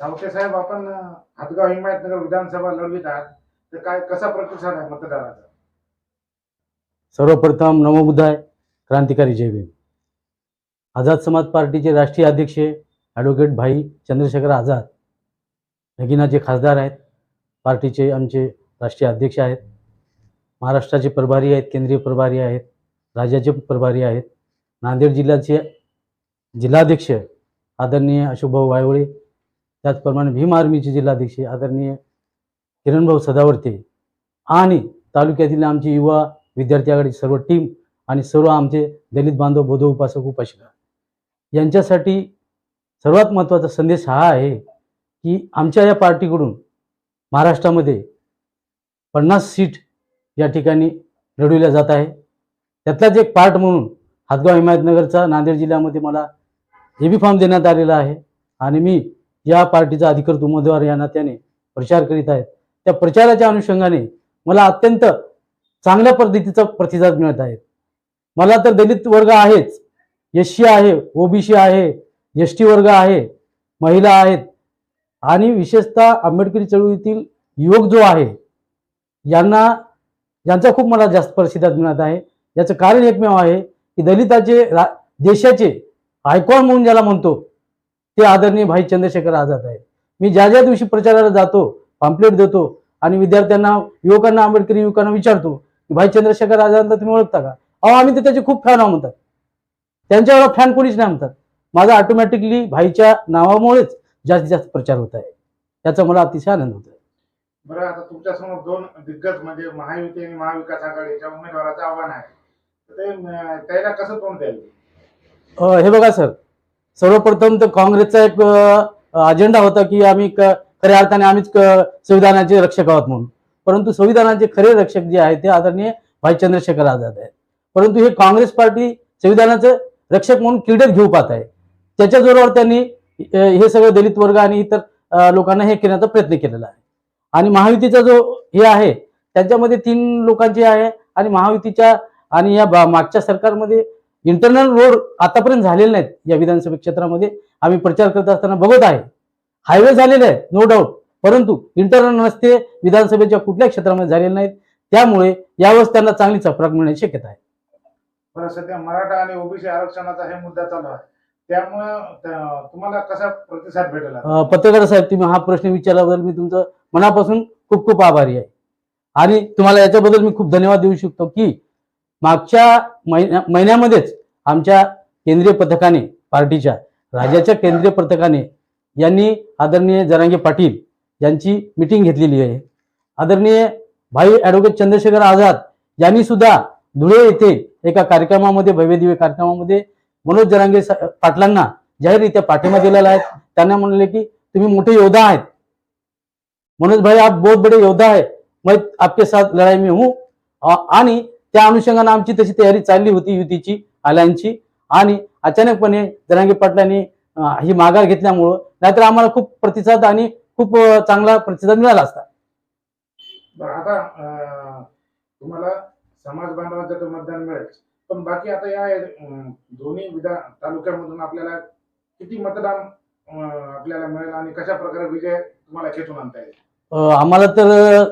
सावके साहेब आपण हातगाव हिमायतनगर विधानसभा लढवित आहात. तर काय कसा प्रतिसाद आहे मतदाराचा सर्वप्रथम नमोबुद्धाय क्रांतिकारी जय भीम. आझाद समाज पार्टीचे राष्ट्रीय अध्यक्ष ॲडव्होकेट भाई चंद्रशेखर आझाद नगिनाचे खासदार आहेत पार्टीचे आमचे राष्ट्रीय अध्यक्ष आहेत महाराष्ट्राचे प्रभारी आहेत केंद्रीय प्रभारी आहेत राज्याचे प्रभारी आहेत नांदेड जिल्ह्याचे जिल्हाध्यक्ष आदरणीय अशोकभाऊ वायवळे त्याचप्रमाणे भीम आर्मीचे जिल्हाध्यक्ष आदरणीय किरणभाऊ सदावर्ते आणि तालुक्यातील आमची युवा विद्यार्थी सर्व टीम आणि सर्व आमचे दलित बांधव बौद्ध उपासक उपासिका यांच्यासाठी सर्वात महत्त्वाचा संदेश हा आहे की आमच्या या पार्टीकडून महाराष्ट्रामध्ये पन्नास सीट या ठिकाणी लढविल्या जात आहे. त्यातलाच एक पार्ट म्हणून हातगाव हिमायतनगरचा नांदेड जिल्ह्यामध्ये मला ए बी फॉर्म देण्यात आलेला आहे आणि मी या पार्टीचा अधिकृत उमेदवार या नात्याने प्रचार करीत आहेत. त्या प्रचाराच्या अनुषंगाने मला अत्यंत चांगल्या पद्धतीचा प्रतिसाद मिळत आहे. मला तर दलित वर्ग आहेच. एस आहे ओबीसी आहे एस टी वर्ग आहे महिला आहेत. आणि विशेषतः आंबेडकरी चळवळीतील युवक जो आहे यांना यांचा खूप मला जास्त प्रतिसाद मिळत आहे. याचं कारण एकमेव आहे की दलिताचे रा देशाचे आयकॉन म्हणून ज्याला म्हणतो ते आदरणीय भाई चंद्रशेखर आझाद आहेत. मी ज्या ज्या दिवशी प्रचाराला जातो पॅम्पलेट देतो आणि विद्यार्थ्यांना युवकांना आंबेडकरी युवकांना विचारतो की भाई चंद्रशेखर आझादला तुम्ही ओळखता का? अहो आम्ही तर त्याचे खूप फॅन आहो म्हणतात. त्यांच्यावर फॅन कोणीच नाही म्हणतात. माझा ऑटोमॅटिकली भाईच्या नावामुळेच जास्तीत जास्त प्रचार होत आहे. त्याचा मला अतिशय आनंद होत आहे बरं आता तुमच्यासमोर दोन दिग्गज म्हणजे महायुती आणि महाविकास आघाडीच्या उमेदवाराचं आव्हान आहे. त्याला कसं तोंड द्यायला हे बघा सर. सर्वप्रथम तर काँग्रेसचा एक अजेंडा होता की आम्ही क- खऱ्या अर्थाने आम्हीच संविधानाचे रक्षक आहोत म्हणून. परंतु संविधानाचे खरे रक्षक जे आहेत ते आदरणीय भाई चंद्रशेखर आझाद आहेत. परंतु हे काँग्रेस पार्टी संविधानाचं रक्षक म्हणून क्रीडेत घेऊ पाहत आहे. त्याच्या जोरावर त्यांनी हे सगळं दलित वर्ग आणि इतर लोकांना हे करण्याचा प्रयत्न केलेला आहे. आणि महायुतीचा जो हे आहे त्यांच्यामध्ये तीन लोकांचे आहे आणि महायुतीच्या आणि या बा- मागच्या सरकारमध्ये इंटरनल रोड आतापर्यंत झालेले नाहीत या विधानसभा क्षेत्रामध्ये. आम्ही प्रचार करत असताना बघत आहे. हायवे झालेले आहेत नो डाऊट परंतु इंटरनल रस्ते विधानसभेच्या कुठल्या क्षेत्रामध्ये झालेले नाहीत. त्यामुळे यावेळेस त्यांना चांगली चपराक मिळण्याची शक्यता आहे. सध्या मराठा आणि ओबीसी आरक्षणाचा हे मुद्दा चालू आहे. त्यामुळं त्या- तुम्हाला कसा प्रतिसाद भेटेल पत्रकार साहेब तुम्ही हा प्रश्न विचारल्याबद्दल मी तुमचं मनापासून खूप खूप आभारी आहे. आणि तुम्हाला याच्याबद्दल मी खूप धन्यवाद देऊ शकतो की मागच्या महिन्या महिन्यामध्येच आमच्या केंद्रीय पथकाने पार्टीच्या राज्याच्या केंद्रीय पथकाने यांनी आदरणीय जरांगे पाटील यांची मिटिंग घेतलेली आहे. आदरणीय भाई ॲडव्होकेट चंद्रशेखर आझाद यांनी सुद्धा धुळे येथे एका कार्यक्रमामध्ये भव्य दिव्य कार्यक्रमामध्ये मनोज जरांगे पाटलांना जाहीररित्या पाठिंबा दिलेला आहे. त्यांना म्हणले की तुम्ही मोठे योद्धा आहेत. मनोज भाई आप बहुत बड़े योद्धा आहे मैं आपके साथ लढाई मी हूं. आणि त्या अनुषंगाने आमची तशी तयारी चालली होती युतीची अलायन्सची आणि अचानकपणे जरांगे पाटलांनी ही माघार घेतल्यामुळं नाहीतर आम्हाला खूप प्रतिसाद आणि खूप चांगला प्रतिसाद मिळाला असता. आता तुम्हाला समाज बांधवांचं तर मतदान मिळेल पण बाकी आता या दोन्ही विधान तालुक्यामधून आपल्याला किती मतदान आपल्याला मिळेल आणि कशा प्रकारे विजय तुम्हाला खेचून आणता येईल? आम्हाला तर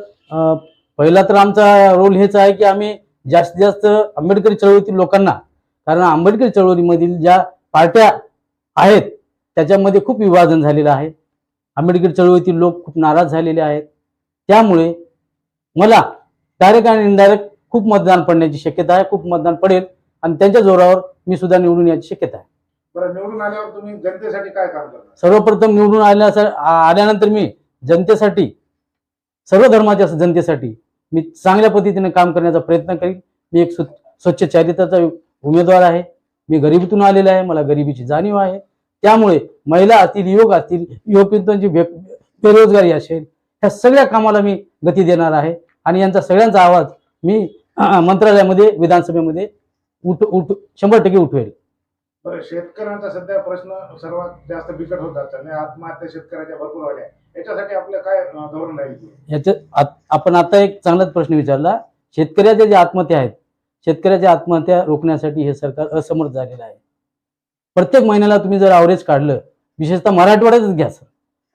पहिला तर आमचा रोल हेच आहे की आम्ही जास्तीत जास्त आंबेडकरी चळवळीतील लोकांना कारण आंबेडकरी चळवळीमधील ज्या पार्ट्या आहेत त्याच्यामध्ये खूप विभाजन झालेलं आहे. आंबेडकरी चळवळीतील लोक खूप नाराज झालेले आहेत. त्यामुळे मला डायरेक्ट आणि इनडायरेक्ट खूप मतदान पडण्याची शक्यता आहे खूप मतदान पडेल आणि त्यांच्या जोरावर मी सुद्धा निवडून याची शक्यता आहे. बरं निवडून आल्यावर तुम्ही जनतेसाठी काय काम सर्वप्रथम निवडून आल्या आल्यानंतर मी जनतेसाठी सर्व धर्माच्या जनतेसाठी मी चांगल्या पद्धतीने काम करण्याचा प्रयत्न करीन. मी एक स्व- स्वच्छ चारित्र्याचा उमेदवार आहे. मी गरिबीतून आलेला आहे. मला गरिबीची जाणीव आहे. त्यामुळे महिला असतील युवक असतील युवकांची बे बेरोजगारी असेल ह्या सगळ्या कामाला मी गती देणार आहे. आणि यांचा सगळ्यांचा आवाज मी मंत्रालयामध्ये विधानसभेमध्ये उठ उठ शंभर टक्के उठवेल. शेतकऱ्यांचा सध्या प्रश्न सर्वात जास्त बिकट होतात आत्महत्या शेतकऱ्याच्या भरपूर वाढल्या. याच्यासाठी आपलं काय धोरण राहील? याच्या आपण आता एक चांगलाच प्रश्न विचारला. शेतकऱ्याच्या ज्या आत्महत्या आहेत शेतकऱ्याच्या आत्महत्या रोखण्यासाठी हे सरकार असमर्थ झालेलं आहे. प्रत्येक महिन्याला तुम्ही जर ॲव्हरेज काढलं विशेषतः मराठवाड्यातच घ्या सर.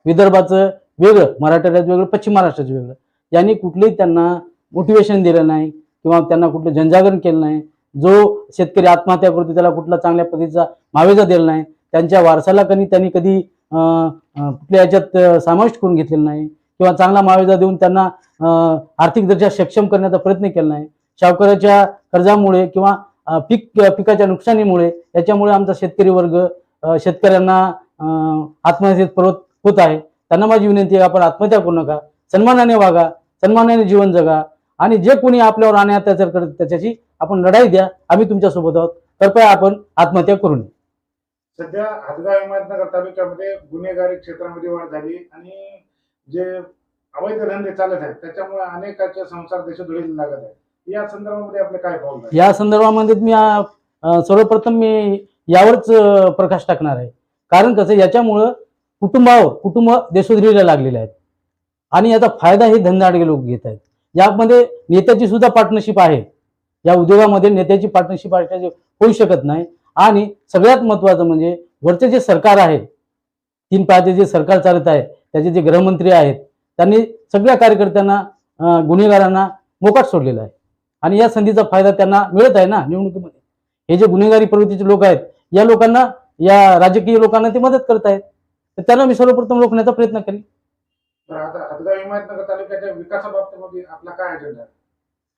विदर्भाचं वेगळं मराठवाड्यात वेगळं पश्चिम महाराष्ट्राचं वेगळं. यांनी कुठलंही त्यांना मोटिवेशन दिलं नाही किंवा त्यांना कुठलं जनजागरण केलं नाही. जो शेतकरी आत्महत्या करतो त्याला कुठला चांगल्या पद्धतीचा मावेजा दिला नाही त्यांच्या वारसाला कधी त्यांनी कधी अं, कुठल्या याच्यात समाविष्ट करून घेतलेला नाही किंवा चांगला मावेजा देऊन त्यांना आर्थिक आर्थिकदृष्ट्या सक्षम करण्याचा प्रयत्न केला नाही सावकाराच्या कर्जामुळे किंवा पीक पिकाच्या नुकसानीमुळे याच्यामुळे आमचा शेतकरी वर्ग शेतकऱ्यांना अं, आत्महत्येत परत होत आहे. त्यांना माझी विनंती आहे आपण आत्महत्या करू नका. सन्मानाने वागा सन्मानाने जीवन जगा आणि जे कोणी आपल्यावर आणि अत्याचार करत त्याच्याशी आपण लढाई द्या आम्ही तुमच्यासोबत आहोत. कृपया आपण आत्महत्या करू नये. सध्या हदगाव हिमायतनगर तालुक्यामध्ये गुन्हेगारी क्षेत्रामध्ये वाढ झाली आणि जे अवैध धंदे चालत आहेत त्याच्यामुळे अनेकाचे संसार देशोधडीला लागत आहेत या संदर्भामध्ये आपले काय आहे या संदर्भामध्ये मी सर्वप्रथम मी यावरच प्रकाश टाकणार आहे. कारण कसं याच्यामुळं कुटुंबावर कुटुंब देशोधडीला लागलेले आहेत. आणि याचा फायदा हे धंदाडगे लोक घेत आहेत. यामध्ये नेत्याची सुद्धा पार्टनरशिप आहे. या उद्योगामध्ये नेत्याची पार्टनरशिप असल्याचे होऊ शकत नाही. आणि सगळ्यात महत्वाचं म्हणजे वरचे जे सरकार आहे तीन पायाचे जे सरकार चालत आहे त्याचे जे गृहमंत्री आहेत त्यांनी सगळ्या कार्यकर्त्यांना गुन्हेगारांना मोकाट सोडलेला आहे. आणि या संधीचा फायदा त्यांना मिळत आहे ना निवडणुकीमध्ये. हे जे गुन्हेगारी प्रवृत्तीचे लोक आहेत या लोकांना या राजकीय लोकांना ते मदत करत आहेत. तर त्यांना मी सर्वप्रथम रोखण्याचा प्रयत्न करेन. हदगाव हिमायतनगर तालुक्याच्या विकासाबाबतीमध्ये आपला काय अजेंडा आहे?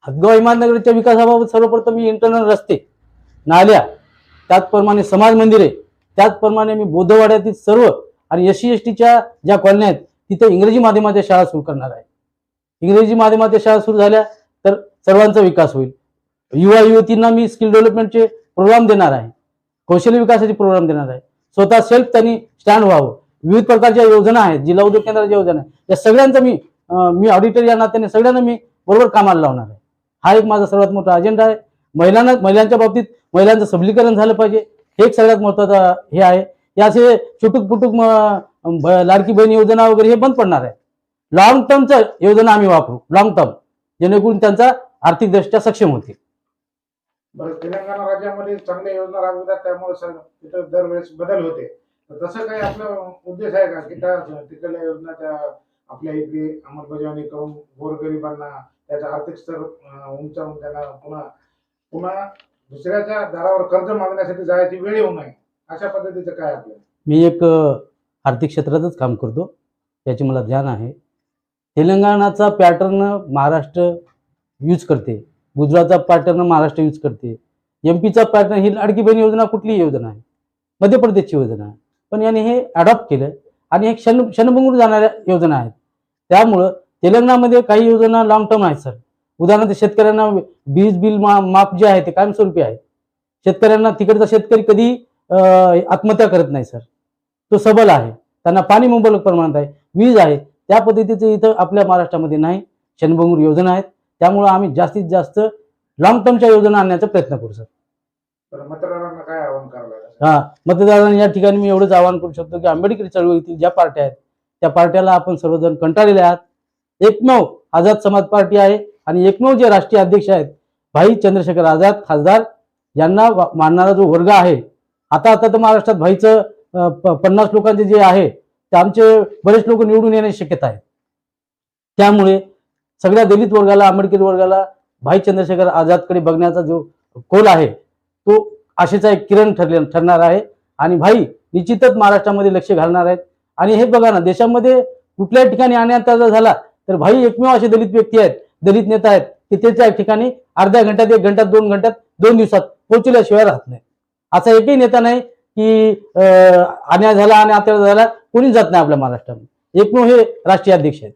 हदगाव इमाननगरच्या विकासाबाबत सर्वप्रथम मी इंटरनल रस्ते नाल्या त्याचप्रमाणे समाज मंदिरे त्याचप्रमाणे मी बोधवाड्यातील सर्व आणि एस सी एस टीच्या ज्या कॉलन्या आहेत तिथे इंग्रजी माध्यमाच्या शाळा सुरू करणार आहे. इंग्रजी माध्यमाच्या शाळा सुरू झाल्या तर सर्वांचा विकास होईल. युवा युवतींना मी स्किल डेव्हलपमेंटचे प्रोग्राम देणार आहे. कौशल्य विकासाचे प्रोग्राम देणार आहे. स्वतः सेल्फ त्यांनी स्टँड व्हावं. विविध प्रकारच्या योजना आहेत जिल्हा उद्योग केंद्राच्या योजना आहेत. या सगळ्यांचं मी मी ऑडिटर या नात्याने सगळ्यांना मी बरोबर कामाला लावणार आहे. हा एक माझा सर्वात मोठा अजेंडा आहे. महिलांना महिलांच्या बाबतीत महिलांचं सबलीकरण झालं पाहिजे. हे एक सगळ्यात महत्त्वाचा हे आहे. हे असे छुटूक पुटूक लाडकी बहीण योजना वगैरे हे बंद पडणार आहे. लॉंग टर्मचं योजना आम्ही वापरू. लॉंग टर्म जेणेकरून त्यांचा आर्थिकदृष्ट्या सक्षम होतील. बरं तेलंगणा राज्यामध्ये चांगल्या योजना राबवतात त्यामुळे तिथं दरवेळेस बदल होते. तसं काही आपला उद्देश आहे का? की त्या तिकडल्या योजना त्या आपल्या इकडे अंमलबजावणी करून गोरगरिबांना त्याचा आर्थिक स्तर उंचावून त्यांना पुन्हा पुन्हा दुसऱ्याच्या दारावर कर्ज मागण्यासाठी जायची वेळ येऊ नये. अशा पद्धतीचं काय आपलं? मी एक आर्थिक क्षेत्रातच काम करतो. याची मला ध्यान आहे. तेलंगणाचा पॅटर्न महाराष्ट्र यूज करते. गुजरातचा पॅटर्न महाराष्ट्र यूज करते. एम पीचा पॅटर्न ही लाडकी बहीण योजना कुठली योजना आहे. मध्य प्रदेशची योजना आहे. पण याने हे अडॉप्ट केलं आणि हे क्षण क्षणभंगूर जाणाऱ्या योजना आहेत. त्यामुळं तेलंगणामध्ये काही योजना लॉंग टर्म आहेत सर उदाहरणार्थ शेतकऱ्यांना वीज बिल माफ जे आहे ते कायमस्वरूपी आहे शेतकऱ्यांना तिकडचा शेतकरी कधी आत्महत्या करत नाही सर तो सबल आहे. त्यांना पाणी मुबलक प्रमाणात आहे. वीज आहे. त्या पद्धतीचं इथं आपल्या महाराष्ट्रामध्ये नाही. क्षणभंगूर योजना आहेत. त्यामुळं आम्ही जास्तीत जास्त लॉंग टर्मच्या योजना आणण्याचा प्रयत्न करू सर मतदारांना काय आवाहन करावं हा मतदारांनी या ठिकाणी मी एवढंच आवाहन करू शकतो की आंबेडकरी चळवळीतील ज्या पार्ट्या आहेत त्या पार्ट्याला आपण सर्वजण कंटाळलेले आहात. एकमेव आझाद समाज पार्टी आहे आणि एकमेव जे राष्ट्रीय अध्यक्ष आहेत भाई चंद्रशेखर आझाद खासदार यांना मानणारा जो वर्ग आहे आता आता तर महाराष्ट्रात भाईचं पन्नास लोकांचे जे आहे ते आमचे बरेच लोक निवडून येण्याची शक्यता आहे. त्यामुळे सगळ्या दलित वर्गाला आंबेडकरी वर्गाला भाई चंद्रशेखर आझादकडे बघण्याचा जो कोल आहे तो आशेचा एक किरण ठरले ठरणार आहे. आणि भाई निश्चितच महाराष्ट्रामध्ये लक्ष घालणार आहेत. आणि हे बघा ना देशामध्ये कुठल्याही ठिकाणी अन्याय झाला तर भाई एकमेव असे दलित व्यक्ती आहेत दलित नेता आहेत की ते त्या ठिकाणी अर्ध्या घंट्यात एक घंट्यात दोन घंट्यात दोन दिवसात पोहोचल्याशिवाय राहत नाही. असा एकही नेता नाही की अन्याय झाला आणि अत्याचार झाला कोणी जात नाही आपल्या महाराष्ट्रामध्ये. एकमेव हे राष्ट्रीय अध्यक्ष आहेत.